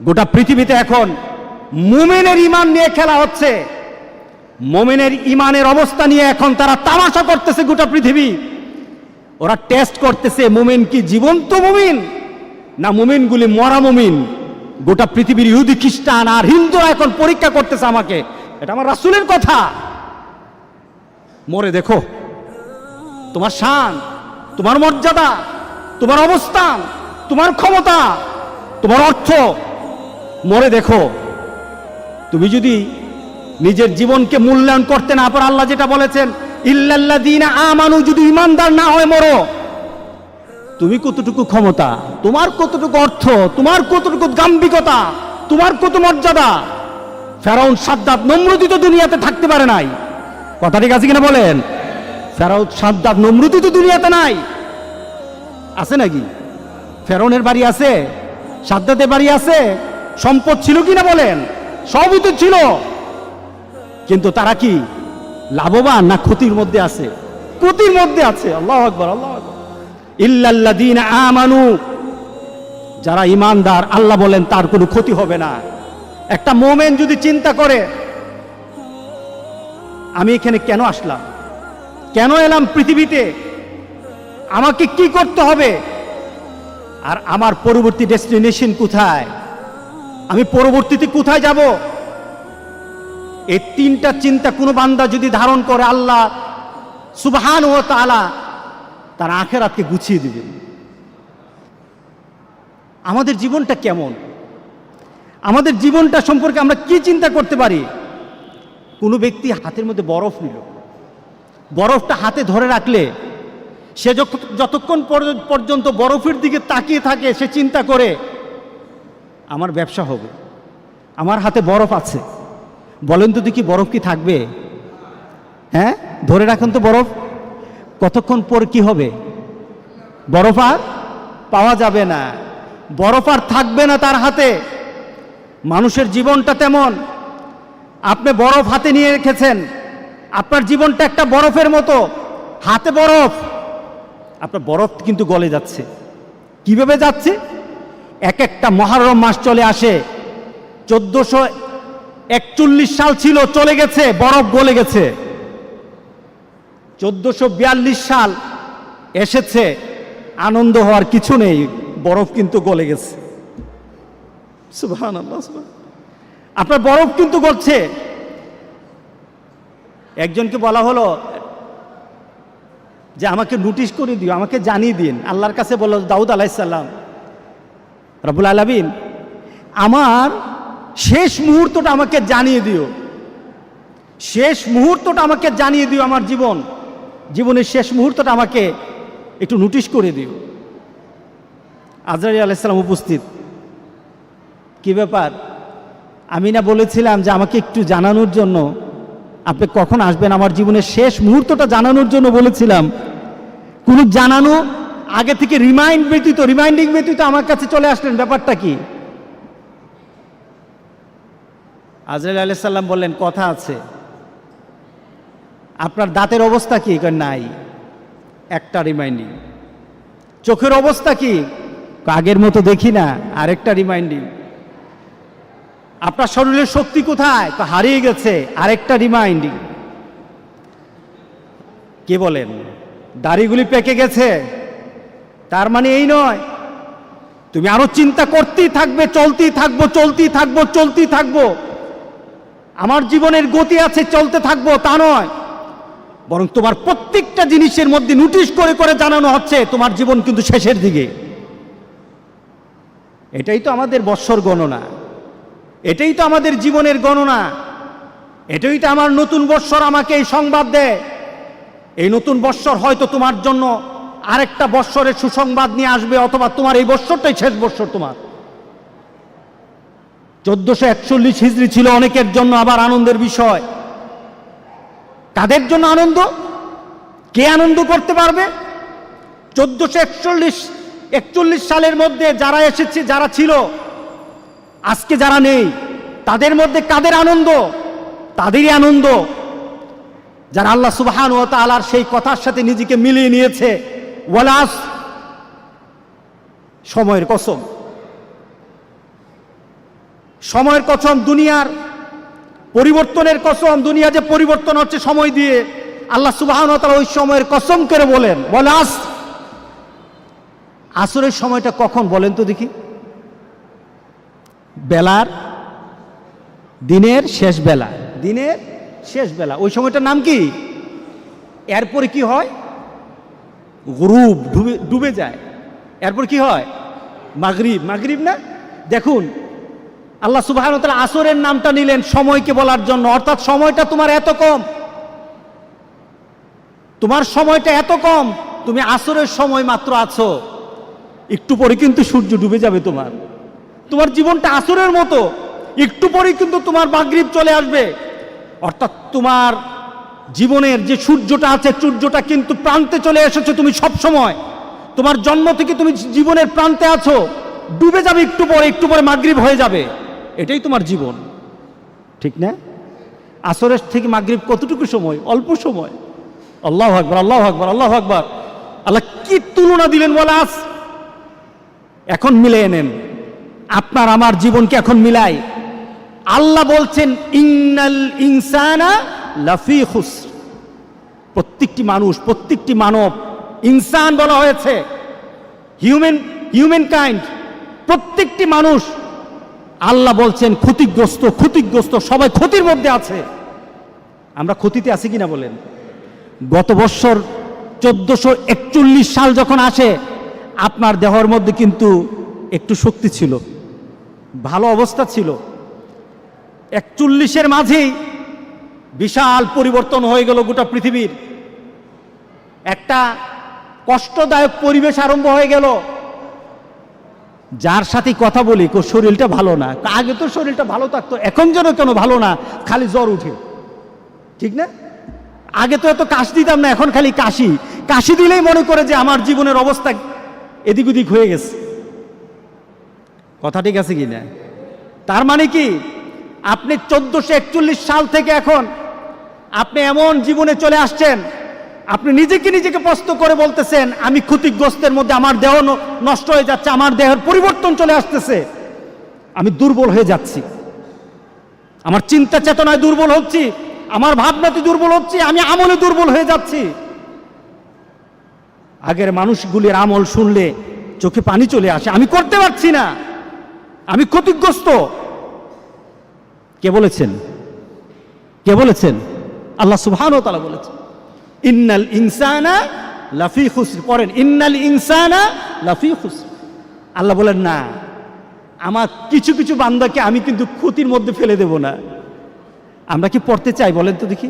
গোটা পৃথিবীতে এখন মোমেনের ইমান নিয়ে খেলা হচ্ছে। মোমেনের ইমানের অবস্থা নিয়ে এখন তারা তামাশা করতেছে গোটা পৃথিবী। ওরা টেস্ট করতেছে মুমিন কি জীবন্ত মুমিন, না মুমিনগুলি মরা মুমিন। গোটা পৃথিবীর ইহুদি, খ্রিস্টান আর হিন্দুরা এখন পরীক্ষা করতেছে আমাকে। এটা আমার রাসূলের কথা। মরে দেখো, তোমার শান, তোমার মর্যাদা, তোমার অবস্থান, তোমার ক্ষমতা, তোমার অর্থ মরে দেখো। তুমি যদি নিজের জীবনকে মূল্যায়ন করতে না পারো, আল্লাহ যেটা বলেছেন, ইল্লাল্লাযীনা আমানু যদি ইমানদার না হয় মরো। তুমি কতটুকু ক্ষমতা? তোমার কতটুকু অর্থ? তোমার কতটুকু গাম্বিকতা? তোমার কত মর্যাদা? ফেরাউন সাদ্দাত নমরুদি তো দুনিয়াতে থাকতে পারে নাই। কথা ঠিক আছে কিনা বলেন? ফেরাউন সাদ্দাত নমরুদি তো দুনিয়াতে নাই। আছে নাকি? ফেরাউনের বাড়ি আছে? সাদ্দাতের বাড়ি আছে? সম্পদ ছিল কিনা বলেন? সবই তো ছিল। কিন্তু তারা কি লাভবান না ক্ষতির মধ্যে আছে? ক্ষতির মধ্যে আছে। আল্লাহ আকবর, আল্লাহ আমানু। যারা ইমানদার আল্লাহ বলেন তার কোনো ক্ষতি হবে না। একটা মোমেন যদি চিন্তা করে, আমি এখানে কেন আসলাম? কেন এলাম পৃথিবীতে? আমাকে কি করতে হবে? আর আমার পরবর্তী ডেস্টিনেশন কোথায়? আমি পরবর্তীতে কোথায় যাব? এই তিনটা চিন্তা কোনো বান্দা যদি ধারণ করে, আল্লাহ সুবহান ও তালা তার আখেরাতকে গুছিয়ে দিবেন। আমাদের জীবনটা কেমন? আমাদের জীবনটা সম্পর্কে আমরা কি চিন্তা করতে পারি? কোনো ব্যক্তি হাতের মধ্যে বরফ নিল। বরফটা হাতে ধরে রাখলে সে যতক্ষণ পর- পর্যন্ত বরফের দিকে তাকিয়ে থাকে, সে চিন্তা করে আমার ব্যবসা হবে। আমার হাতে বরফ আছে। বলেন তো দেখি বরফ কি থাকবে? হ্যাঁ? ধরে রাখুন তো বরফ। কতক্ষণ পর কি হবে? বরফ আর পাওয়া যাবে না। বরফ আর থাকবে না তার হাতে। মানুষের জীবনটা তেমন। আপনি বরফ হাতে নিয়ে রেখেছেন। আপনার জীবনটা একটা বরফের মতো। হাতে বরফ। আপনার বরফ কিন্তু গলে যাচ্ছে। কীভাবে যাচ্ছে? এক একটা মহারম মাস চলে আসে। চোদ্দশো একচল্লিশ সাল ছিল চলে গেছে বরফ গলে গেছে। চোদ্দশো বিয়াল্লিশ সাল এসেছে আনন্দ হওয়ার কিছু নেই বরফ কিন্তু গলে গেছে। আপনার বরফ কিন্তু গলছে। একজনকে বলা হলো যে আমাকে নোটিশ করে দিও আমাকে জানিয়ে দিন। আল্লাহর কাছে বলল দাউদ আলাইসাল্লাম রবুল আলমিন, আমার শেষ মুহূর্তটা আমাকে জানিয়ে দিও। শেষ মুহূর্তটা আমাকে জানিয়ে দিও আমার জীবন। জীবনের শেষ মুহূর্তটা আমাকে একটু নোটিশ করে দিও। আজরাই আলাইসালাম উপস্থিত। কি ব্যাপার? আমি না বলেছিলাম যে আমাকে একটু জানানোর জন্য। আপনি কখন আসবেন? আমার জীবনের শেষ মুহূর্তটা জানানোর জন্য বলেছিলাম। কোনো জানানো আগে থেকে রিমাইন্ড ব্যতীত রিমাইন্ডিং ব্যতীত আমার কাছে চলে আসলেন, ব্যাপারটা কি? আজরাইল আলাইহিস সাল্লাম বললেন, কথা আছে। আপনার দাঁতের অবস্থা কি? নাই। একটা রিমাইন্ডিং চোখের অবস্থা কি? আগের মতো দেখি না। আরেকটা রিমাইন্ডিং আপনার শরীরের শক্তি কোথায়? হারিয়ে গেছে। আরেকটা রিমাইন্ডিং কে বলেন? দাড়িগুলি পেকে গেছে? তার মানে এই নয়। তুমি আরও চিন্তা করতেই থাকবে, চলতেই থাকব চলতেই থাকব চলতেই থাকব। আমার জীবনের গতি আছে, চলতে থাকব, তা নয়। বরং তোমার প্রত্যেকটা জিনিসের মধ্যে নোটিশ করে করে জানানো হচ্ছে, তোমার জীবন কিন্তু শেষের দিকে। এটাই তো আমাদের বৎসর গণনা। এটাই তো আমাদের জীবনের গণনা। এটাই তো আমার নতুন বৎসর আমাকে এই সংবাদ দেয়। এই নতুন বৎসর হয়তো তোমার জন্য আরেকটা বৎসরের সুসংবাদ নিয়ে আসবে, অথবা তোমার এই বৎসরটাই শেষ বৎসর তোমার। চোদ্দশো একচল্লিশ হিজড়ি ছিল অনেকের জন্য আবার আনন্দের বিষয়। কাদের জন্য আনন্দ? কে আনন্দ করতে পারবে? চোদ্দশো একচল্লিশ একচল্লিশ সালের মধ্যে যারা এসেছে, যারা ছিল, আজকে যারা নেই, তাদের মধ্যে কাদের আনন্দ? তাদেরই আনন্দ। যারা আল্লাহ সুবহান ও তালার সেই কথার সাথে নিজেকে মিলিয়ে নিয়েছে ওয়ালাস সময়ের কসম। সময়ের কসম দুনিয়ার, পরিবর্তনের কসম, দুনিয়া যে পরিবর্তন হচ্ছে সময় দিয়ে, আল্লাহ সুবাহ ওই সময়ের কসম করে বলেন বলে আস। আসরের সময়টা কখন বলেন তো দেখি। বেলার দিনের শেষ বেলা। দিনের শেষ বেলা। ওই সময়টার নাম কি? এরপরে কি হয়? গ্রুপ ডুবে ডুবে যায়। এরপর কি হয়? মাগরিব। মাগরিব না? দেখুন, আল্লাহ সুবাহ আসরের নামটা নিলেন সময়কে বলার জন্য। অর্থাৎ সময়টা তোমার এত কম। তোমার সময়টা এত কম, তুমি আসরের সময় মাত্র আছো। একটু পরে কিন্তু সূর্য ডুবে যাবে তোমার। তোমার জীবনটা আসরের মতো। একটু পরেই কিন্তু তোমার মাগরিব চলে আসবে। অর্থাৎ তোমার জীবনের যে সূর্যটা আছে, সূর্যটা কিন্তু প্রান্তে চলে এসেছে তুমি সব সময় তোমার জন্ম থেকে তুমি জীবনের প্রান্তে আছো, ডুবে যাবে একটু পরে একটু পরে মাগরিব হয়ে যাবে। এটাই তোমার জীবন। ঠিক না? আসরের থেকে মাগরিব কতটুকু সময়? অল্প সময়। আল্লাহ আকবর আল্লাহ আকবর আল্লাহ আকবর। আল্লাহ কি তুলনা দিলেন বলে আস এখন মিলে নেন। আপনার, আমার জীবনকে এখন মিলাই। আল্লাহ বলছেন, ইন্নাল ইনসানা লাফি খুসর প্রত্যেকটি মানুষ, প্রত্যেকটি মানব ইনসান বলা হয়েছে। হিউম্যান হিউম্যান কাইন্ড প্রত্যেকটি মানুষ, আল্লাহ বলছেন, ক্ষতিগ্রস্ত ক্ষতিগ্রস্ত, সবাই ক্ষতির মধ্যে আছে। আমরা ক্ষতিতে আছি কিনা বলেন? গত বছর চোদ্দশো একচল্লিশ সাল যখন আসে, আপনার দেহর মধ্যে কিন্তু একটু শক্তি ছিল, ভালো অবস্থা ছিল। একচল্লিশের মাঝেই বিশাল পরিবর্তন হয়ে গেল গোটা পৃথিবীর। একটা কষ্টদায়ক পরিবেশ আরম্ভ হয়ে গেল। যার সাথে কথা বলি শরীরটা ভালো না। আগে তো শরীরটা ভালো থাকতো, এখন যেন কেন ভালো না, খালি জ্বর উঠে। ঠিক না? আগে তো এত কাশ দিতাম না, এখন খালি কাশি। কাশি দিলেই মনে করে যে আমার জীবনের অবস্থা এদিক ওদিক হয়ে গেছে। কথা ঠিক আছে কি না তার মানে কি? আপনি চোদ্দশো সাল থেকে এখন আপনি এমন জীবনে চলে আসছেন, আপনি নিজেকে নিজেকে প্রশ্ন করে বলতেছেন, আমি ক্ষতিগ্রস্তের মধ্যে আমার দেহ নষ্ট হয়ে যাচ্ছে, আমার দেহের পরিবর্তন চলে আসতেছে। আমি দুর্বল হয়ে যাচ্ছি। আমার চিন্তা চেতনায় দুর্বল হচ্ছি, আমার ভাবনাতে দুর্বল হচ্ছি, আমি আমলে দুর্বল হয়ে যাচ্ছি। আগের মানুষগুলির আমল শুনলে চোখে পানি চলে আসে। আমি করতে পারছি না। আমি ক্ষতিগ্রস্ত। কে বলেছেন? কে বলেছেন? আল্লাহ সুবহানাহু ওয়া তাআলা বলেছেন ইন্নাল ইনসানা লাফি খুসর। পড়েন, ইন্নাল ইনসানা লাফি খুসর। আল্লাহ বলেন, না, আমার কিছু কিছু বান্দাকে আমি কিন্তু ক্ষতির মধ্যে ফেলে দেব না। আমরা কি পড়তে চাই বলেন তো দেখি?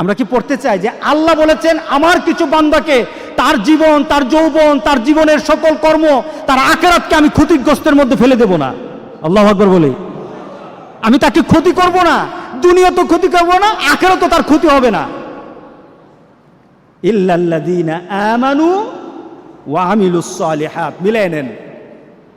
আমরা কি পড়তে চাই যে আল্লাহ বলেছেন, আমার কিছু বান্দাকে তার জীবন, তার যৌবন, তার জীবনের সকল কর্ম, তার আখেরাতকে আমি ক্ষতিগ্রস্তের মধ্যে ফেলে দেব না। আল্লাহ আকবর বলি, আমি তাকে ক্ষতি করব না। দুনিয়া তো ক্ষতি করব না আখেরা তো তার ক্ষতি হবে না। ইল্লাল্লাযীনা আমানু ওয়া আমিলুস সালিহাত। মিলাই নেন।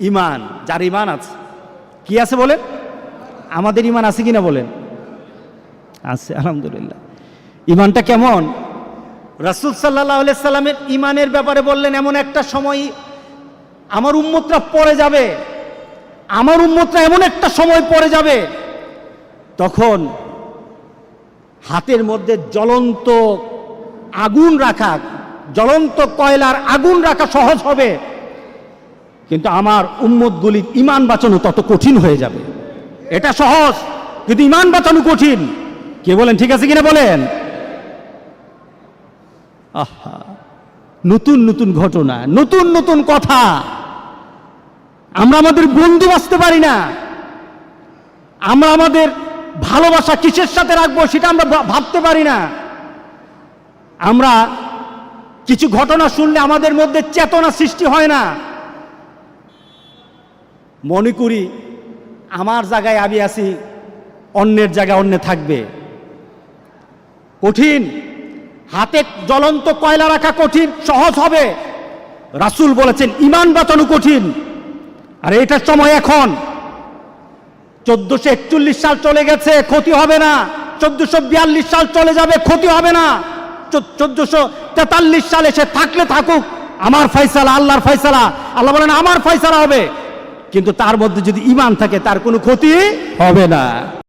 ইমান যার ইমান আছে। কি আছে বলেন? আমাদের ইমান আছে কিনা বলেন? আছে, আলহামদুলিল্লাহ। ইমানটা কেমন? রাসূল আলাইহি সাল্লামের ইমানের ব্যাপারে বললেন, এমন একটা সময় আমার উম্মতরা পড়ে যাবে। আমার উম্মতরা এমন একটা সময় পড়ে যাবে তখন হাতের মধ্যে জ্বলন্ত আগুন রাখা, জ্বলন্ত কয়লার আগুন রাখা সহজ হবে। কিন্তু আমার উম্মতগুলির ইমান বাঁচানো তত কঠিন হয়ে যাবে। এটা সহজ, কিন্তু ইমান বাঁচানো কঠিন। কে বলেন, ঠিক আছে কিনা বলেন? আহা, নতুন নতুন ঘটনা, নতুন নতুন কথা। আমরা আমাদের বন্ধু বাঁচতে পারি না। আমরা আমাদের ভালোবাসা কিসের সাথে রাখব সেটা আমরা ভাবতে পারি না। আমরা কিছু ঘটনা শুনলে আমাদের মধ্যে চেতনা সৃষ্টি হয় না। মনে করি আমার জায়গায় আমি আছি, অন্যের জায়গায় অন্য থাকবে। কঠিন, হাতে জ্বলন্ত কয়লা রাখা কঠিন, সহজ হবে। রাসূল বলেছেন, ইমান বাঁচানো কঠিন। আর এটার সময় এখন। চোদ্দশো একচল্লিশ সাল চলে গেছে, ক্ষতি হবে না। চোদ্দশো বিয়াল্লিশ সাল চলে যাবে, ক্ষতি হবে না। চোদ্দশো তেতাল্লিশ সালে সে থাকলে থাকুক, আমার ফয়সালা, আল্লাহর ফয়সালা। আল্লাহ বলেন, আমার ফয়সালা হবে। কিন্তু তার মধ্যে যদি ইমান থাকে, তার কোনো ক্ষতি হবে না।